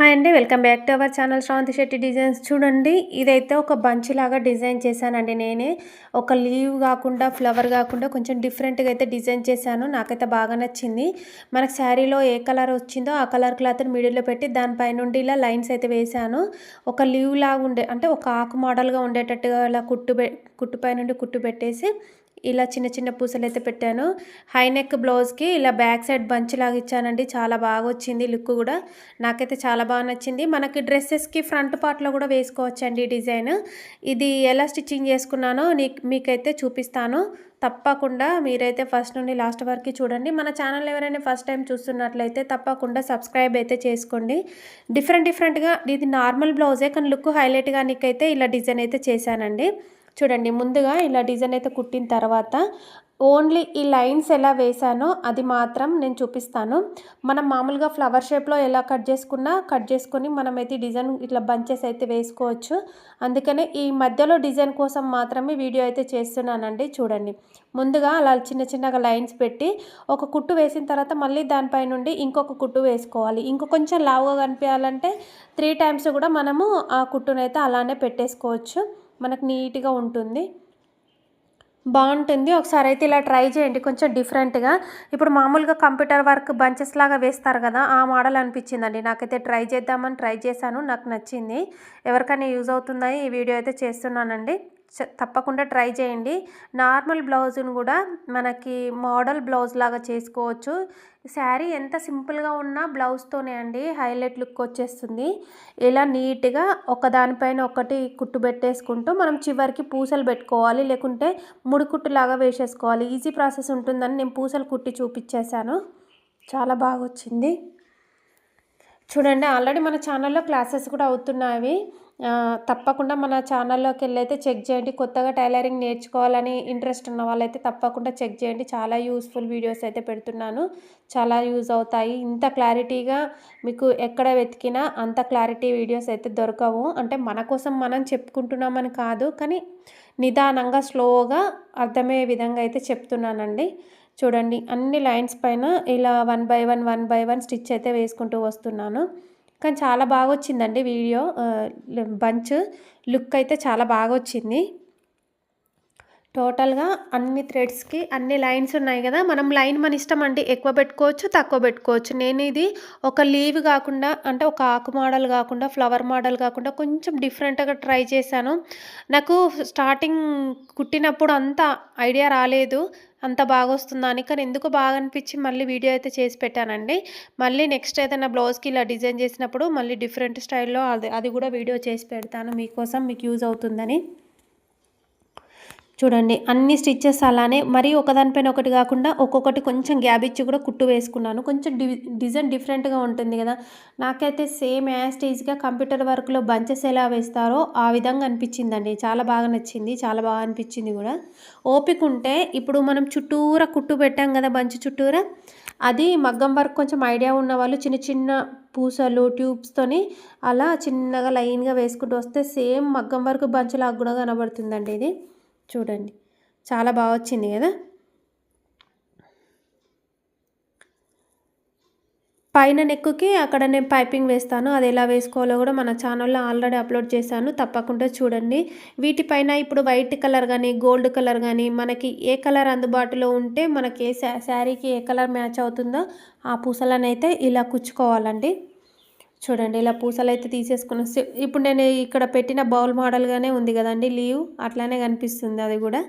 Hi అండి welcome back to our channel Sravanthi Shetty designs. చూడండి ఇదైతే ఒక బంచ్ లాగా డిజైన్ చేశానండి నేనే. ఒక లీవ్ కాకుండా ఫ్లవర్ కాకుండా కొంచెం డిఫరెంట్గా అయితే డిజైన్ చేశాను. నాకైతే బాగా నచ్చింది. మనకు శారీలో ఏ కలర్ వచ్చిందో ఆ కలర్ క్లాత్ని మిడిల్లో పెట్టి దానిపై నుండి ఇలా లైన్స్ అయితే వేశాను. ఒక లీవ్ లాగా ఉండే అంటే ఒక ఆకు మోడల్గా ఉండేటట్టుగా ఇలా కుట్టు కుట్టుపై నుండి కుట్టు పెట్టేసి ఇలా చిన్న చిన్న పూసలు అయితే పెట్టాను హై నెక్ బ్లౌజ్కి ఇలా బ్యాక్ సైడ్ బంచ్ లాగా ఇచ్చానండి. చాలా బాగా వచ్చింది లుక్ కూడా. నాకైతే చాలా బాగా నచ్చింది. మనకి డ్రెస్సెస్కి ఫ్రంట్ పార్ట్లో కూడా వేసుకోవచ్చండి డిజైన్ ఇది ఎలా స్టిచ్చింగ్ చేసుకున్నానో నీ మీకైతే చూపిస్తాను. తప్పకుండా మీరైతే ఫస్ట్ నుండి లాస్ట్ వరకు చూడండి. మన ఛానల్ ఎవరైనా ఫస్ట్ టైం చూస్తున్నట్లయితే తప్పకుండా సబ్స్క్రైబ్ అయితే చేసుకోండి. డిఫరెంట్ డిఫరెంట్గా ఇది నార్మల్ బ్లౌజే కానీ లుక్ హైలైట్గా నీకైతే ఇలా డిజైన్ అయితే చేశానండి. చూడండి ముందుగా ఇలా డిజైన్ అయితే కుట్టిన తర్వాత ఓన్లీ ఈ లైన్స్ ఎలా వేసానో అది మాత్రం నేను చూపిస్తాను. మనం మామూలుగా ఫ్లవర్ షేప్లో ఎలా కట్ చేసుకున్నా కట్ చేసుకొని మనమైతే డిజైన్ ఇట్లా బంచెస్ అయితే వేసుకోవచ్చు. అందుకనే ఈ మధ్యలో డిజైన్ కోసం మాత్రమే వీడియో అయితే చేస్తున్నానండి చూడండి. ముందుగా అలా చిన్న చిన్నగా లైన్స్ పెట్టి ఒక కుట్టు వేసిన తర్వాత మళ్ళీ దానిపై నుండి ఇంకొక కుట్టు వేసుకోవాలి. ఇంకో కొంచెం లావుగా కనిపించాలంటే త్రీ టైమ్స్ కూడా మనము ఆ కుట్టునైతే అలానే పెట్టేసుకోవచ్చు. మనకు నీట్గా ఉంటుంది. బాగుంటుంది. ఒకసారి అయితే ఇలా ట్రై చేయండి. కొంచెం డిఫరెంట్గా. ఇప్పుడు మామూలుగా కంప్యూటర్ వర్క్ బంచెస్ లాగా వేస్తారు కదా ఆ మోడల్ అనిపించిందండి. నాకైతే ట్రై చేద్దామని ట్రై చేశాను. నాకు నచ్చింది. ఎవరికైనా యూజ్ అవుతుందని ఈ వీడియో అయితే చేస్తున్నానండి. తప్పకుండా ట్రై చేయండి. నార్మల్ బ్లౌజ్ను కూడా మనకి మోడల్ బ్లౌజ్ లాగా చేసుకోవచ్చు. శారీ ఎంత సింపుల్గా ఉన్నా బ్లౌజ్తోనే అండి హైలైట్ లుక్ వచ్చేస్తుంది. ఇలా నీట్గా ఒకదానిపైన ఒకటి కుట్టు పెట్టేసుకుంటూ మనం చివరికి పూసలు పెట్టుకోవాలి. లేకుంటే ముడికుట్టులాగా వేసేసుకోవాలి. ఈజీ ప్రాసెస్ ఉంటుందని నేను పూసలు కుట్టి చూపించేశాను. చాలా బాగా వచ్చింది చూడండి ఆల్రెడీ మన ఛానల్లో క్లాసెస్ కూడా అవుతున్నాయి. తప్పకుండా మన ఛానల్లోకి వెళ్ళైతే చెక్ చేయండి. కొత్తగా టైలరింగ్ నేర్చుకోవాలని ఇంట్రెస్ట్ ఉన్న వాళ్ళైతే తప్పకుండా చెక్ చేయండి. చాలా యూస్ఫుల్ వీడియోస్ అయితే పెడుతున్నాను. చాలా యూజ్ అవుతాయి. ఇంత క్లారిటీగా మీకు ఎక్కడ వెతికినా అంత క్లారిటీ వీడియోస్ అయితే దొరకవు. అంటే మన కోసం మనం చెప్పుకుంటున్నామని కాదు కానీ నిదానంగా స్లోగా అర్థమయ్యే విధంగా అయితే చెప్తున్నానండి. చూడండి అన్ని లైన్స్ పైన ఇలా one by one one by one stitch అయితే వేసుకుంటూ వస్తున్నాను. కానీ చాలా బాగా వచ్చిందండి వీడియో బంచ్ లుక్ అయితే చాలా బాగా వచ్చింది టోటల్గా అన్ని థ్రెడ్స్కి అన్ని లైన్స్ ఉన్నాయి కదా మనం లైన్ మన ఇష్టం అండి ఎక్కువ పెట్టుకోవచ్చు తక్కువ పెట్టుకోవచ్చు. నేను ఇది ఒక లీవ్ కాకుండా అంటే ఒక ఆకు మోడల్ కాకుండా ఫ్లవర్ మోడల్ కాకుండా కొంచెం డిఫరెంట్గా ట్రై చేశాను. నాకు స్టార్టింగ్ కుట్టినప్పుడు అంత ఐడియా రాలేదు అంత బాగా వస్తుందని కానీ ఎందుకు బాగా అనిపించి మళ్ళీ వీడియో అయితే చేసి పెట్టానండి. మళ్ళీ నెక్స్ట్ ఏదైనా బ్లౌజ్కి ఇలా డిజైన్ చేసినప్పుడు మళ్ళీ డిఫరెంట్ స్టైల్లో అది అది కూడా వీడియో చేసి పెడతాను. మీకోసం మీకు యూజ్ అవుతుందని. చూడండి అన్ని స్టిచ్చెస్ అలానే మరీ ఒకదానిపైన ఒకటి కాకుండా ఒక్కొక్కటి కొంచెం గ్యాప్ ఇచ్చి కూడా కుట్టు వేసుకున్నాను. కొంచెం డిజైన్ డిఫరెంట్గా ఉంటుంది కదా. నాకైతే సేమ్ యాస్టేజ్గా కంప్యూటర్ వర్క్లో బంచెస్ ఎలా వేస్తారో ఆ విధంగా అనిపించిందండి. చాలా బాగా నచ్చింది చాలా బాగా అనిపించింది కూడా. ఓపిక ఉంటే ఇప్పుడు మనం చుట్టూరా కుట్టు పెట్టాం కదా బంచ్ చుట్టూరా అది మగ్గం వర్క్ కొంచెం ఐడియా ఉన్న వాళ్ళు చిన్న చిన్న పూసలు ట్యూబ్స్తోని అలా చిన్నగా లైన్గా వేసుకుంటూ వస్తే సేమ్ మగ్గం వర్క్ బంచ్లాగా కూడా కనబడుతుందండి ఇది. చూడండి. చాలా బాగా వచ్చింది కదా? పైన నెక్కుకి అక్కడ నేను పైపింగ్ వేస్తాను. అది ఎలా వేసుకోవాలో కూడా మన ఛానల్లో ఆల్రెడీ అప్లోడ్ చేశాను. తప్పకుండా చూడండి. వీటిపైన ఇప్పుడు వైట్ కలర్ కానీ గోల్డ్ కలర్ కానీ మనకి ఏ కలర్ అందుబాటులో ఉంటే మనకి ఏ శారీకి ఏ కలర్ మ్యాచ్ అవుతుందో ఆ పూసలను అయితే ఇలా కుచ్చుకోవాలండి. చూడండి ఇలా పూసలు అయితే తీసేసుకున్న ఇప్పుడు నేను ఇక్కడ పెట్టిన బౌల్ మోడల్గానే ఉంది కదండి లీవ్. అట్లానే కనిపిస్తుంది అది కూడా.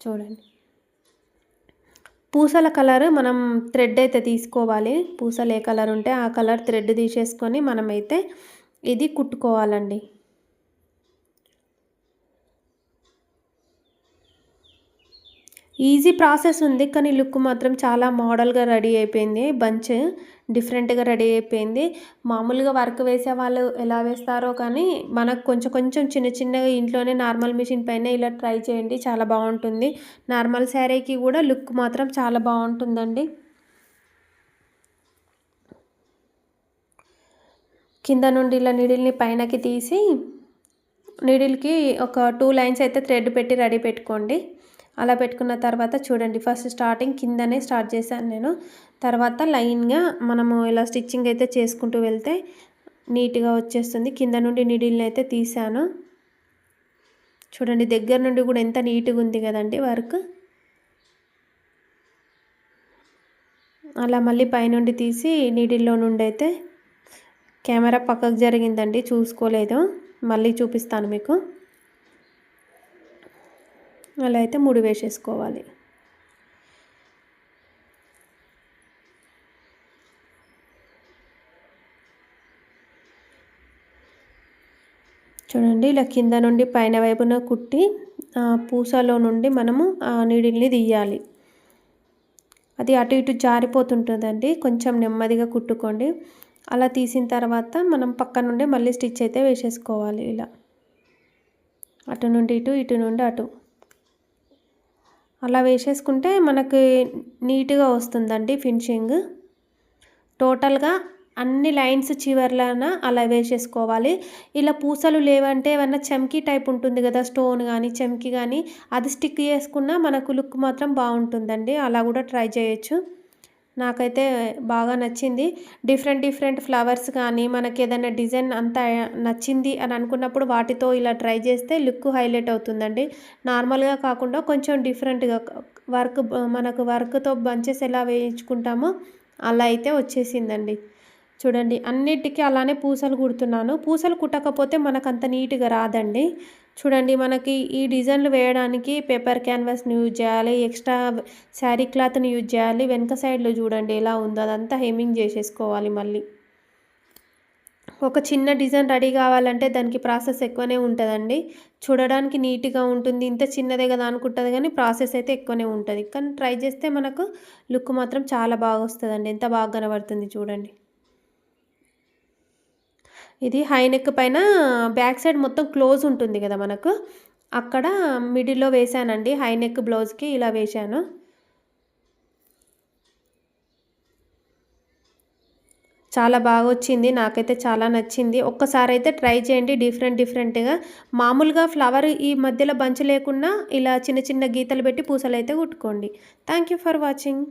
చూడండి. పూసల కలర్ మనం థ్రెడ్ అయితే తీసుకోవాలి. పూసలు ఏ కలర్ ఉంటే ఆ కలర్ థ్రెడ్ తీసేసుకొని మనమైతే ఇది కుట్టుకోవాలండి. ఈజీ ప్రాసెస్ ఉంది కానీ లుక్ మాత్రం చాలా మోడల్గా రెడీ అయిపోయింది. బంచ్ డిఫరెంట్గా రెడీ అయిపోయింది. మామూలుగా వర్క్ వేసే వాళ్ళు ఎలా వేస్తారో కానీ మనకు కొంచెం కొంచెం చిన్న చిన్నగా ఇంట్లోనే నార్మల్ మిషన్ పైన ఇలా ట్రై చేయండి చాలా బాగుంటుంది. నార్మల్ శారీకి కూడా లుక్ మాత్రం చాలా బాగుంటుందండి. కింద నుండి ఇలా నీడిల్ని పైనకి తీసి నీడిల్కి ఒక టూ లైన్స్ అయితే థ్రెడ్ పెట్టి రెడీ పెట్టుకోండి. అలా పెట్టుకున్న తర్వాత చూడండి ఫస్ట్ స్టార్టింగ్ కిందనే స్టార్ట్ చేశాను నేను. తర్వాత లైన్గా మనము ఇలా స్టిచ్చింగ్ అయితే చేసుకుంటూ వెళ్తే నీట్గా వచ్చేస్తుంది. కింద నుండి నిడిల్ని అయితే తీసాను చూడండి దగ్గర నుండి కూడా ఎంత నీట్గా ఉంది కదండి వర్క్. అలా మళ్ళీ పైనుండి తీసి నీడిల్లో నుండి అయితే కెమెరా పక్కకు జరిగిందండి చూసుకోలేదు. మళ్ళీ చూపిస్తాను మీకు. అలా అయితే ముడి వేసేసుకోవాలి. చూడండి ఇలా కింద నుండి పైన వైపున కుట్టి పూసలో నుండి మనము నీడిల్ని తీయాలి. అది అటు ఇటు జారిపోతుంటుందండి. కొంచెం నెమ్మదిగా కుట్టుకోండి. అలా తీసిన తర్వాత మనం పక్క నుండి మళ్ళీ స్టిచ్ అయితే వేసేసుకోవాలి ఇలా. అటు నుండి ఇటు ఇటు నుండి అటు. అలా వేసేసుకుంటే మనకి నీట్గా వస్తుందండి ఫినిషింగ్. టోటల్గా అన్ని లైన్స్ చివర్లన అలా వేసేసుకోవాలి. ఇలా పూసలు లేవంటే ఏమన్నా చమ్కీ టైప్ ఉంటుంది కదా స్టోన్ కానీ చమ్కీ కానీ అది స్టిక్ చేసుకున్నా మనకు లుక్ మాత్రం బాగుంటుందండి. అలా కూడా ట్రై చేయొచ్చు. నాకైతే బాగా నచ్చింది. డిఫరెంట్ డిఫరెంట్ ఫ్లవర్స్ కానీ మనకి ఏదైనా డిజైన్ అంతా నచ్చింది అని అనుకున్నప్పుడు వాటితో ఇలా ట్రై చేస్తే లుక్ హైలైట్ అవుతుందండి. నార్మల్గా కాకుండా కొంచెం డిఫరెంట్గా వర్క్ మనకు వర్క్తో బంచెస్ ఎలా వేయించుకుంటామో అలా అయితే వచ్చేసిందండి. చూడండి అన్నిటికీ అలానే పూసలు కుడుతున్నాను. పూసలు కుట్టకపోతే మనకు అంత నీట్గా రాదండి. చూడండి మనకి ఈ డిజైన్లు వేయడానికి పేపర్ క్యాన్వాస్ని యూజ్ చేయాలి ఎక్స్ట్రా శారీ క్లాత్ని యూజ్ చేయాలి వెనక సైడ్లో చూడండి ఎలా ఉందో అదంతా హెమ్మింగ్ చేసేసుకోవాలి మళ్ళీ. ఒక చిన్న డిజైన్ రెడీ కావాలంటే దానికి ప్రాసెస్ ఎక్కువనే ఉంటుందండి. చూడడానికి నీట్గా ఉంటుంది ఇంత చిన్నదే కదా అనుకుంటుంది కానీ ప్రాసెస్ అయితే ఎక్కువనే ఉంటుంది. కానీ ట్రై చేస్తే మనకు లుక్ మాత్రం చాలా బాగా వస్తుందండి ఎంత బాగా కనబడుతుంది చూడండి. ఇది హై నెక్ పైన బ్యాక్ సైడ్ మొత్తం క్లోజ్ ఉంటుంది కదా మనకు. అక్కడ మిడిల్లో వేసానండి హై నెక్ బ్లౌజ్కి ఇలా వేశాను. చాలా బాగా వచ్చింది నాకైతే చాలా నచ్చింది. ఒక్కసారి అయితే ట్రై చేయండి డిఫరెంట్ డిఫరెంట్గా మామూలుగా ఫ్లవర్ ఈ మధ్యలో బంచ్ లేకుండా ఇలా చిన్న చిన్న గీతలు పెట్టి పూసలు అయితే కుట్టుకోండి. Thank you for watching